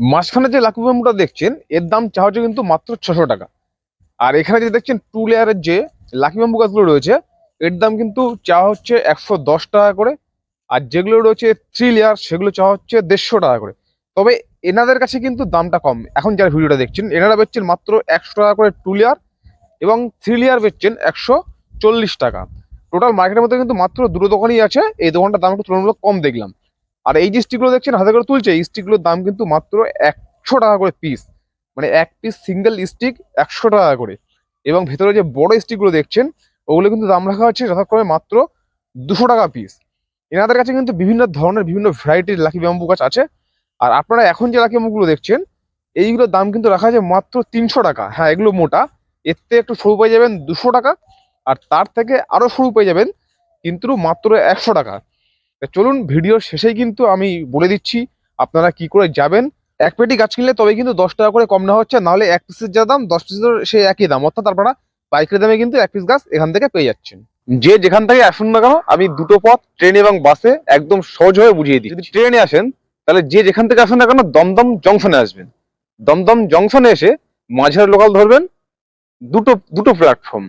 মাঝখানে যে লাকি ব্যাম্বুটা দেখছেন, এর দাম চা হচ্ছে কিন্তু মাত্র ছশো টাকা। আর এখানে যে দেখছেন টু লেয়ারের যে লাকি ব্যাম্বু গাছগুলো রয়েছে, এর দাম কিন্তু চা হচ্ছে একশো দশ টাকা করে, আর যেগুলো রয়েছে থ্রি লেয়ার সেগুলো চা হচ্ছে দেড়শো টাকা করে। তবে এনাদের কাছে কিন্তু দামটা কম। এখন যারা ভিডিওটা দেখছেন, এনারা বেচছেন মাত্র একশো টাকা করে টু লেয়ার এবং থ্রি লেয়ার বেচছেন একশো চল্লিশ টাকা। টোটাল মার্কেটের মধ্যে কিন্তু মাত্র দুটো দোকানই আছে, এই দোকানটার দাম একটু তুলনামূলক কম দেখলাম। আর এই যে স্টিকগুলো দেখছেন, হাতে করে তুলছে, এই স্টিকগুলোর দাম কিন্তু মাত্র একশো টাকা করে পিস মানে এক পিস সিঙ্গেল স্টিক একশো টাকা করে। এবং ভেতরে যে বড় স্টিকগুলো দেখছেন, ওগুলো কিন্তু দাম রাখা হচ্ছে যথাক্রমে মাত্র দুশো টাকা পিস এনাদের কাছে কিন্তু বিভিন্ন ধরনের, বিভিন্ন ভ্যারাইটির লাকি ব্যাম্বু গাছ আছে। আর আপনারা এখন যে লাকি ব্যাম্বুগুলো দেখছেন, এইগুলোর দাম কিন্তু রাখা আছে মাত্র তিনশো টাকা। হ্যাঁ এগুলো মোটা। এর থেকে একটু সরু পেয়ে যাবেন দুশো টাকা। আর তার থেকে আরও সরু পেয়ে যাবেন কিন্তু মাত্র একশো টাকা। চলুন ভিডিওর শেষেই কিন্তু আমি বলে দিচ্ছি আপনারা কি করে যাবেন। এক পেটি গাছ কিনলে তবে কিন্তু দশ টাকা করে কম নেওয়া হচ্ছে, নাহলে এক পিসের যা দাম, দশ পিসের সে একই দাম। অর্থাৎ আপনারা পাইকারি দামে কিন্তু এক পিস গাছ এখান থেকে পেয়ে যাচ্ছেন। যে যেখান থেকে আসুন না কেন, আমি দুটো পথ, ট্রেন এবং বাসে একদম সহজ হয়ে বুঝিয়ে দিই যদি ট্রেনে আসেন, তাহলে যে যেখান থেকে আসুন না কেন, দমদম জংশনে আসবেন। দমদম জংশনে এসে মাঝের লোকাল ধরবেন, দুটো দুটো প্ল্যাটফর্ম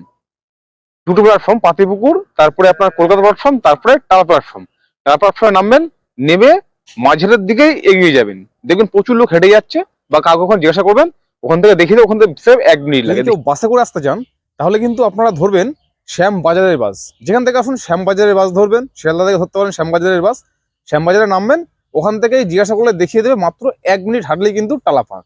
দুটো প্ল্যাটফর্ম পাতিপুকুর, তারপরে আপনার কলকাতা প্ল্যাটফর্ম তারপরে টালা প্ল্যাটফর্ম প্ল্যাটফর্মে নামবেন নেমে মাঝের দিকেই এগিয়ে যাবেন। দেখবেন প্রচুর লোক হেঁটে যাচ্ছে বা কাউকে ওখানে জিজ্ঞাসা করবেন ওখান থেকে দেখে ওখান থেকে সেভ এক মিনিট লাগে। বাসে করে আসতে চান তাহলে কিন্তু আপনারা ধরবেন শ্যাম বাজারের বাস। যেখান থেকে আসুন শ্যাম বাজারের বাস ধরবেন শিয়ালদা থেকে ধরতে পারেন শ্যাম বাজারের বাস। শ্যাম বাজারে নামবেন ওখান থেকেই জিজ্ঞাসা করলে দেখিয়ে দেবে মাত্র এক মিনিট হাঁটলেই কিন্তু টালাপাক